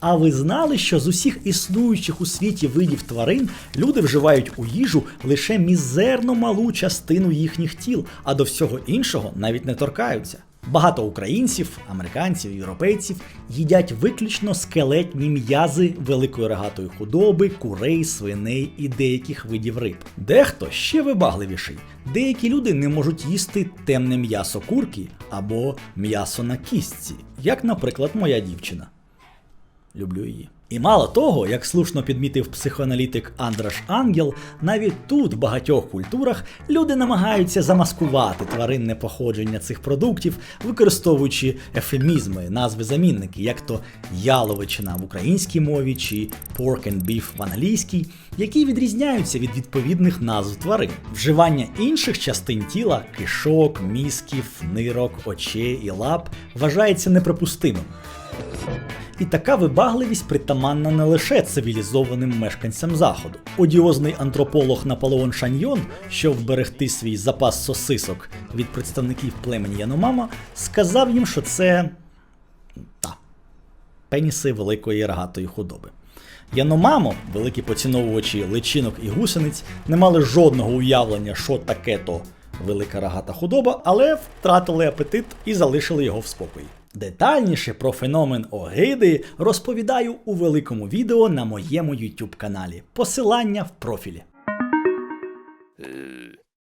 А ви знали, що з усіх існуючих у світі видів тварин люди вживають у їжу лише мізерно малу частину їхніх тіл, а до всього іншого навіть не торкаються. Багато українців, американців, європейців їдять виключно скелетні м'язи великої рогатої худоби, курей, свиней і деяких видів риб. Дехто ще вибагливіший. Деякі люди не можуть їсти темне м'ясо курки або м'ясо на кістці, як, наприклад, моя дівчина. Люблю її. І мало того, як слушно підмітив психоаналітик Андраш Ангел, навіть тут, в багатьох культурах, люди намагаються замаскувати тваринне походження цих продуктів, використовуючи ефемізми, назви замінники, як то яловичина в українській мові чи pork and beef в англійській, які відрізняються від відповідних назв тварин. Вживання інших частин тіла кишок, мізків, нирок, очей і лап вважається неприпустимим. І така вибагливість притаманна не лише цивілізованим мешканцям заходу. Одіозний антрополог Наполеон Шаньйон, щоб вберегти свій запас сосисок від представників племені Яномама, сказав їм, що це та пеніси великої рогатої худоби. Яномамо, великі поціновувачі личинок і гусениць, не мали жодного уявлення, що таке то велика рогата худоба, але втратили апетит і залишили його в спокої. Детальніше про феномен огиди розповідаю у великому відео на моєму YouTube каналі. Посилання в профілі.